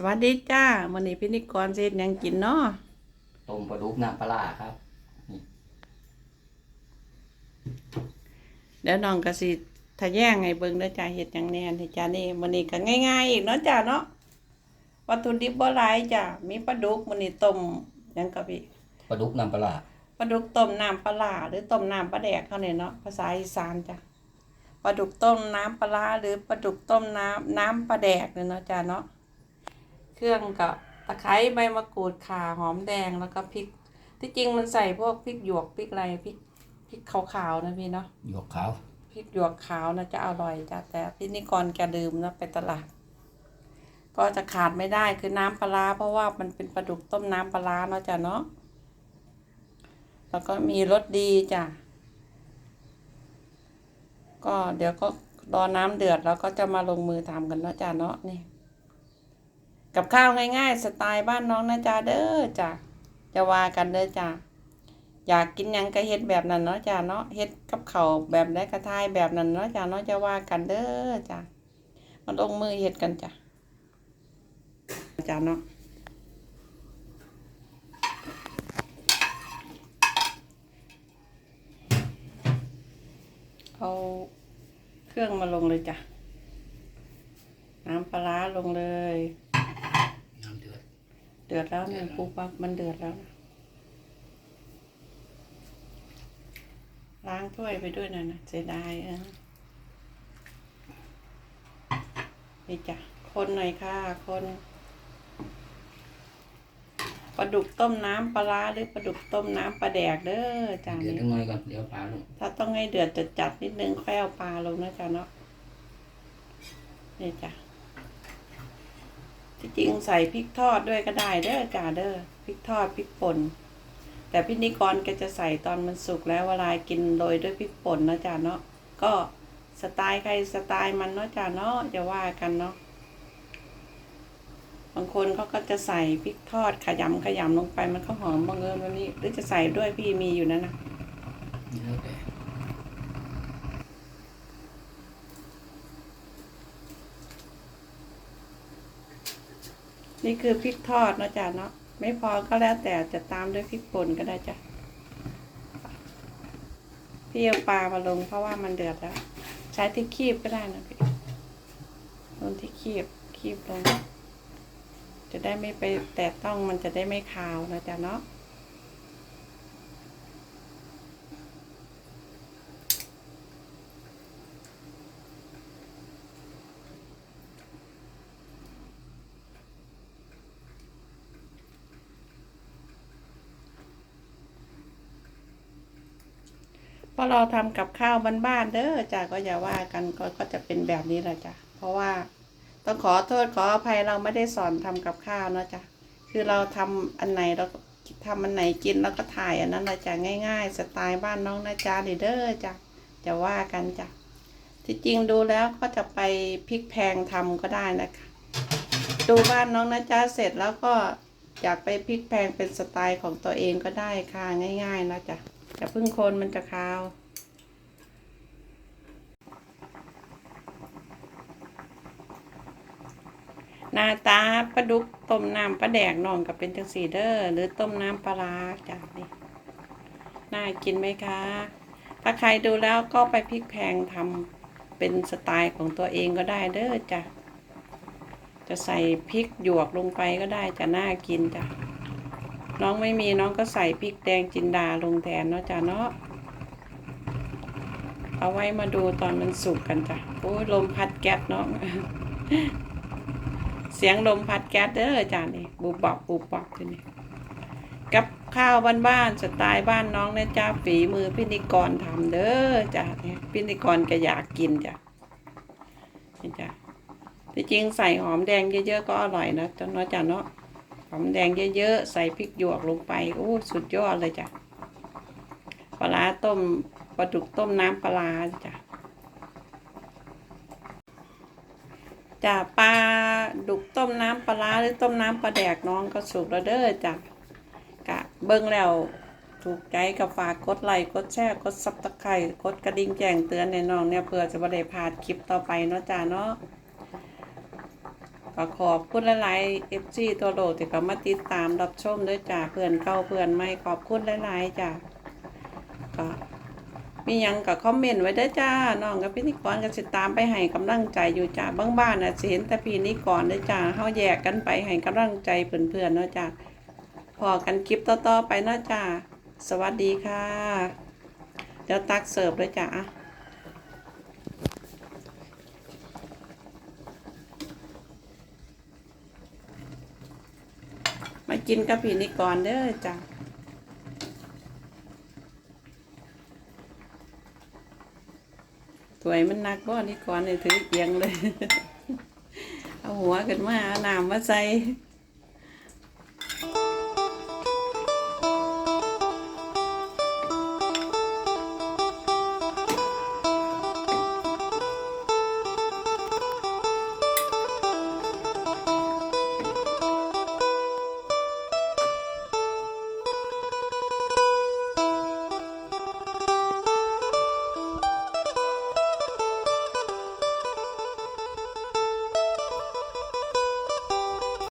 สวัสดีจ้าวันนี้พิธีกรเสร็จยังกินเนาะต้มปลาดุกน้ำปลาร้าครับ เดี๋ยวน้องกสิทะแย่งให้เบิ่งเด้อจ้าเฮ็ดหยังแหน่นี่จ้านี่วันนี้ก็ง่าย ๆ อีกเนาะจ้าเนาะวัตถุดิบบ่หลายจ้ามีปลาดุกวันนี้ต้มหยังก็พี่ปลาดุกน้ำปลาร้าปลาดุกต้มน้ำปลาร้าหรือต้มน้ำปลาแดกเขาเนี่ยเนาะภาษาอีสานจ้ะปลาดุกต้มน้ำปลาร้าหรือปลาดุกต้มน้ำน้ำปลาแดกเนี่ยเนาะจ้าเนาะ เครื่องก็ตะไคร้ใบมะกรูดข่าหอมแดงแล้วก็พริก ที่จริงมันใส่พวกพริกหยวกพริกอะไรพริกพริกขาวๆนะพี่เนาะหยวกขาวพริกหยวกขาวนะจะอร่อยจ้ะแต่พี่นิกรแกลืมนะไปตลาดก็จะขาดไม่ได้คือน้ำปลาร้าเพราะว่ามันเป็นปลาดุกต้มน้ำปลาร้าเนาะจ้ะเนาะแล้วก็มีรสดีจ้ะก็เดี๋ยวก็รอน้ำเดือดแล้วก็จะมาลงมือทำกันเนาะจ้ะเนาะนี่ กับข้าวง่าย ๆ สไตล์บ้านน้องนะจ๊ะเด้อจ้ะจะว่ากันเด้อจ้ะอยากกินยังก็เฮ็ดแบบนั้นเนาะจ้ะเนาะเฮ็ดกับเขาแบบได้กระทายแบบนั้นเนาะจ้ะเนาะจะว่ากันเด้อจ้ะมาลงมือเฮ็ดกันจ้ะจ้ะเนาะเอาเครื่องมาลงเลยจ้ะน้ำปลาร้าลงเลย เดือดแล้วเนี่ยปูปักมันเดือดแล้วนะล้างถ้วยไปด้วยนะนะเสียดายเออนี่จ้ะคนหน่อยค่ะ คนปลาดุกต้มน้ำปลาร้าหรือปลาดุกต้มน้ำปลาแดกเด้อจ้าเดือดนี่ทั้งหน่อยก่อนเดี๋ยวปลาลงถ้าต้องให้เดือดจัดจัดๆนิดนึงค่อยเอาปลาลงนะจ๊ะเนาะนี่จ้ะ ที่จริงใส่พริกทอดด้วยก็ได้เด้อจ้าเด้อพริกทอดพริกป่นแต่พี่นิกรแกจะใส่ตอนมันสุกแล้วเวลากินโรยด้วยพริกป่นนะจ๊ะเนาะก็สไตล์ใครสไตล์มันเนาะจ้าเนาะจะว่ากันเนาะบางคนเขาก็จะใส่พริกทอดขยำขยำลงไปมันก็หอมบางเอิญวันนี้หรือจะใส่ด้วยพี่มีอยู่นั่นนะแล้วแต่ นี่คือพริกทอดนะจ๊ะเนาะไม่พอก็แล้วแต่จะตามด้วยพริกป่นก็ได้จ้ะพี่เอาปลามาลงเพราะว่ามันเดือดแล้ว ใช้ที่คีบก็ได้นะพี่ลงที่คีบคีบลง จะได้ไม่ไปแตะต้องมันจะได้ไม่คาวนะจ๊ะเนาะ พราะเราทำกับข้าวบ้านๆเด้อจ้ะก็อย่าว่ากันก็ก็จะเป็นแบบนี้แหละจ้ะเพราะว่าต้องขอโทษขออภัยเราไม่ได้สอนทำกับข้าวนะจ้ะคือเราทำอันไหนเราก็ทำอันไหนกินแล้วก็ถ่ายอันนั้นเราจะง่าย ๆ สไตล์บ้านน้องนะจ๊ะเด้อจ้ะจะว่ากันจ้ะที่จริงดูแล้วก็จะไปพริกแพงทำก็ได้นะคะ ดูบ้านน้องนะจ๊ะเสร็จแล้วก็อยากไปพริกแพงเป็นสไตล์ของตัวเองก็ได้ค่ะง่าย ๆ นะจ๊ะ จะพึ่งคนมันจะคาว หน้าตาปลาดุกต้มน้ำปลาแดกน้องกับเป็นจังสีเด้อหรือต้มน้ำปลาร้าจ้ะนี่น่ากินไหมคะ ถ้าใครดูแล้วก็ไปพริกแพงทำเป็นสไตล์ของตัวเองก็ได้เด้อจ้ะจะใส่พริกหยวกลงไปก็ได้จะน่ากินจ้ะ น้องไม่มีน้องก็ใส่พริกแดงจินดาลงแทนเนาะจ้ะเนาะเอาไว้มาดูตอนมันสุกกันจ้ะโอ้ลมพัดแก๊สเนาะเสียงลมพัดแก๊สเด้อจ้านี่บุบบับบุบบับทีนี่กับข้าวบ้านๆสไตล์บ้านน้องนะจ้าฝีมือพินิกรทำเด้อจ้าพินิกรก็อยากกินจ้ะนี่จ้ะที่จริงใส่หอมแดงเยอะๆก็อร่อยนะจ้าเนาะจ้าเนาะ หอมแดงเยอะๆ ใส่พริกหยวกลงไปโอ้สุดยอดเลยจ้ะปลาต้มปลาดุกต้มน้ำปลาจ้ะจ้ะปลาดุกต้มน้ำปลาหรือต้มน้ำปลาแดกน้องก็สุกแล้วเด้อจ้ะกะเบิ้งแล้วถูกใจกับฝากกดไลค์กดแชร์กดซับตะไคร่กดกระดิ่งแจ้งเตือนในน้องเนี่ยเพื่อจะไม่ได้พลาดคลิปต่อไปเนาะจ้ะเนาะ ก็ขอบคุณหลายๆเอฟซีตัวโลกที่เขามาติดตามรับชมด้วยจ้าเพื่อนเก่าเพื่อนใหม่ขอบคุณหลายๆจ้าก็มียังก็คอมเมนต์ไว้ด้อจ้าน้องกับพี่นิกรก็สิตามไปให้กำลังใจอยู่จ้าบางบ้านน่ะสิเห็นแต่พี่นิกรเด้จ้าเฮาแยกกันไปให้กำลังใจเพื่อนๆเนาะจ้าพอกันคลิปต่อๆไปเนาะจ้าสวัสดีค่ะเดี๋ยวตักเสิร์ฟเลยจ้า มากินกับพี่นิกรเด้อจ้ะถวยมันหนักบ่นิกรเลยถือเอียงเลย เอาหัวขึ้นมาเอาน้ำมาใส่